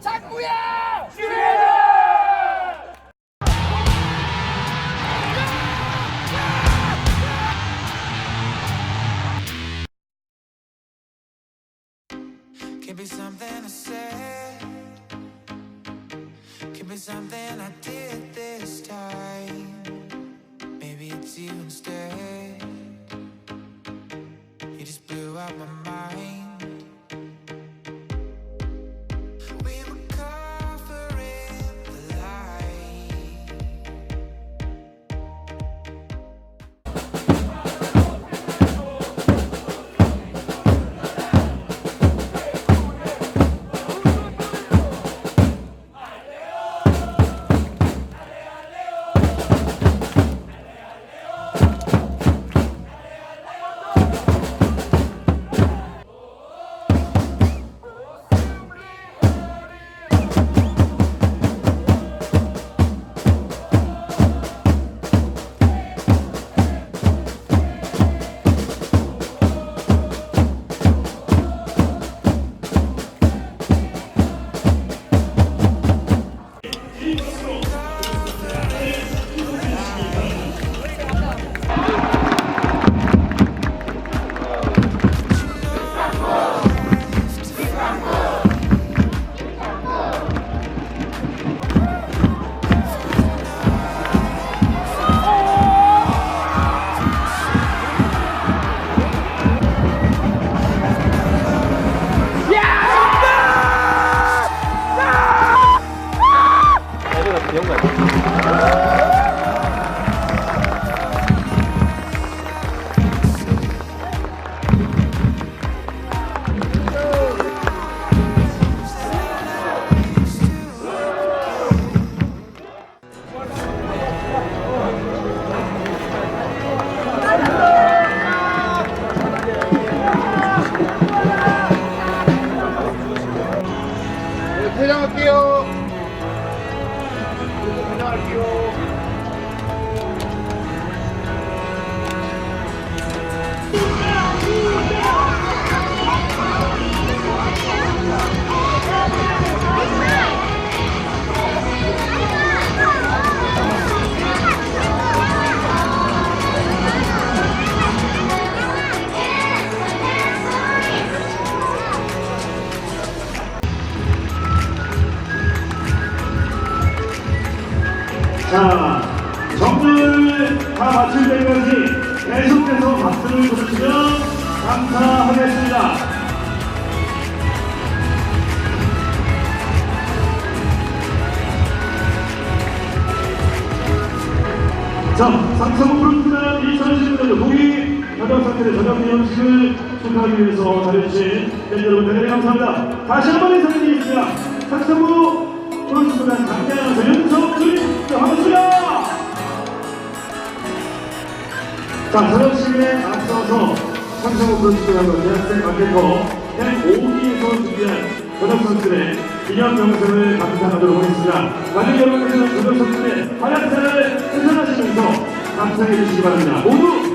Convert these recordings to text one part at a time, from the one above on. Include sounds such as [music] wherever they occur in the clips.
장구야! Could be something I said. Could be something I did this time. Maybe it's you instead. 퇴장할 자, 정전을 다 마칠 때까지 계속해서 박수를 쳐주시면 감사하겠습니다. 자, 상성호 프로팀단 2016년 동의 협력 상태의 저녁 기념식을 축하하기 위해서 자리해주신 팬 여러분 대단히 감사합니다. 다시 한 번 인사드리겠습니다. 상성호 프로팀단 강대한 전현 반갑습니다. 자, 저녁식에 앞서서 상성호 프로팀단과 대학생 마케터 105기에서 준비한 저녁 선수들의 기념 영상을 감상하도록 하겠습니다. 관객 여러분께서는 저녁 선수들의 활약사를 생산하시면서 감상해 주시기 바랍니다. 모두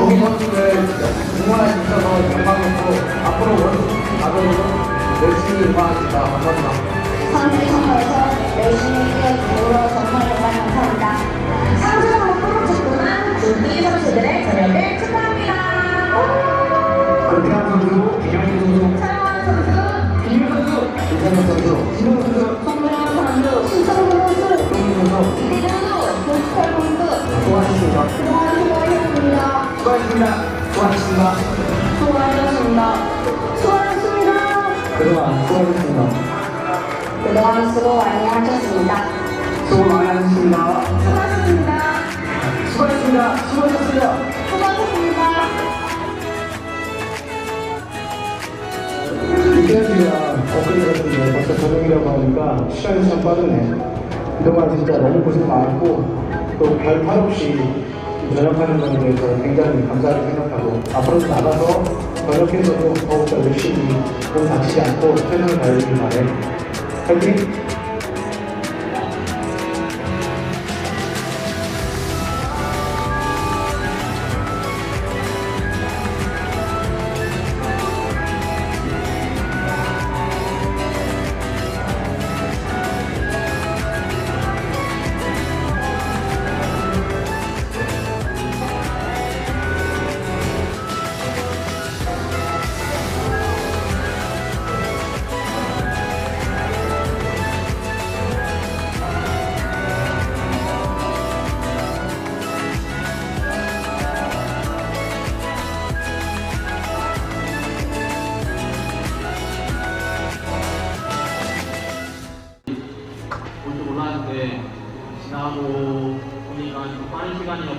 우리 선수들 응원해 주셔서 영광이고 앞으로 원수 가도록 열심히 응원하겠습니다. 감사합니다. 상부상부에서 열심히 뛰어주므로 정말 정말 감사합니다. 상부상부 프로젝트는 우리 선수들의 저녁을 축하합니다. 권태환 선수, 김영희 선수, 김윤 선수, 수고하셨습니다. 수고하셨습니다. 수고하셨습니다. 그동안 수고하셨습니다. 그동안 수고 많이 하셨습니다. 수고 많이 하셨습니다. 수고하셨습니다. 수고하셨습니다. 수고하셨습니다. 수고하셨습니다. 위켄드가 엊그제 같은데 벌써 저녁이라고 하니까 시간이 참 빠르네. 그동안 진짜 너무 고생 많았고 또 별탈 없이 전역하는 거에 대해서 굉장히 감사하게 생각하고 앞으로도 나가서 전역해서도 더욱더 열심히 몸 다치지 않고 최선을 다해주길 바래. 화이팅!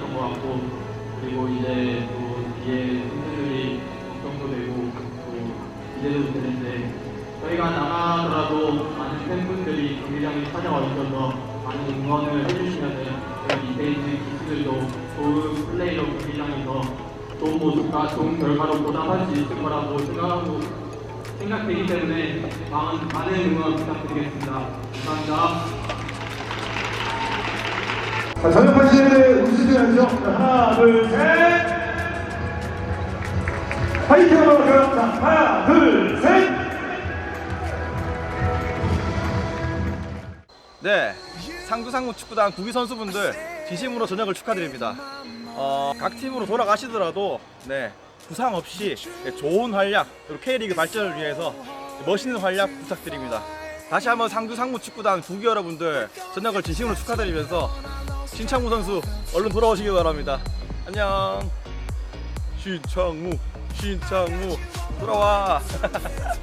시간이었던 것 같고 그리고 이제 또 뒤에 팬들이 걱정도 되고 또 기대도 되는데 저희가 나가더라도 많은 팬분들이 경기장에 찾아와 주셔서 많은 응원을 해주시면은 저희 이페이지 기수들도 좋은 플레이로 경기장에서 좋은 모습과 좋은 결과로 보답할 수 있을 거라고 생각하고 생각되기 때문에 많은 응원 부탁드리겠습니다. 감사합니다. 자, 전역하시는 분들 웃으시면서 하나, 둘, 셋. 화이팅 한번 할까요? 자, 하나, 둘, 셋. 네, 상주상무 축구단 구기 선수분들 진심으로 전역을 축하드립니다. 어, 각 팀으로 돌아가시더라도 네, 부상 없이 네, 좋은 활약 그리고 K리그 발전을 위해서 멋있는 활약 부탁드립니다. 다시 한번 상주 상무 축구단 구기 여러분들 전역을 진심으로 축하드리면서 신창무 선수 얼른 돌아오시기 바랍니다. 안녕. 신창무, 신창무 돌아와. [laughs]